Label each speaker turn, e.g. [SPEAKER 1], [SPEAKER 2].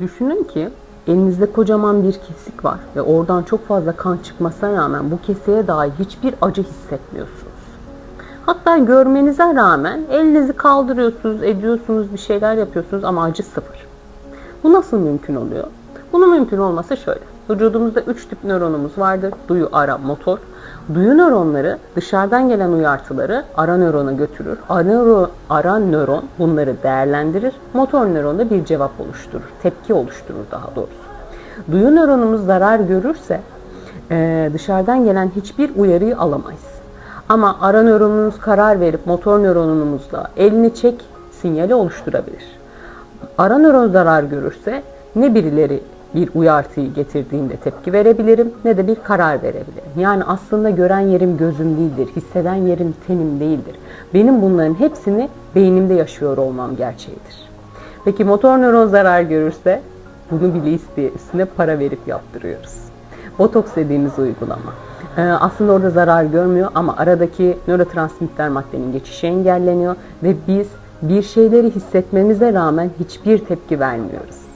[SPEAKER 1] Düşünün ki elinizde kocaman bir kesik var ve oradan çok fazla kan çıkmasına rağmen bu keseye dair hiçbir acı hissetmiyorsunuz. Hatta görmenize rağmen elinizi kaldırıyorsunuz, ediyorsunuz, bir şeyler yapıyorsunuz ama acı sıfır. Bu nasıl mümkün oluyor? Bunun mümkün olması şöyle. Vücudumuzda üç tip nöronumuz vardır. Duyu, ara, motor. Duyu nöronları dışarıdan gelen uyartıları ara nörona götürür. Ara, ara nöron bunları değerlendirir. Motor nöron da bir cevap oluşturur. Tepki oluşturur daha doğrusu. Duyu nöronumuz zarar görürse e, dışarıdan gelen hiçbir uyarıyı alamayız. Ama ara nöronumuz karar verip motor nöronumuzla elini çek sinyali oluşturabilir. Ara nöron zarar görürse ne birileri bir uyartıyı getirdiğinde tepki verebilirim ne de bir karar verebilirim. Yani aslında gören yerim gözüm değildir, hisseden yerim tenim değildir. Benim bunların hepsini beynimde yaşıyor olmam gerçeğidir. Peki motor nöron zarar görürse bunu bile isteye üstüne para verip yaptırıyoruz. Botoks dediğimiz uygulama. Ee, aslında orada zarar görmüyor ama aradaki nörotransmitter maddenin geçişi engelleniyor ve biz bir şeyleri hissetmemize rağmen hiçbir tepki vermiyoruz.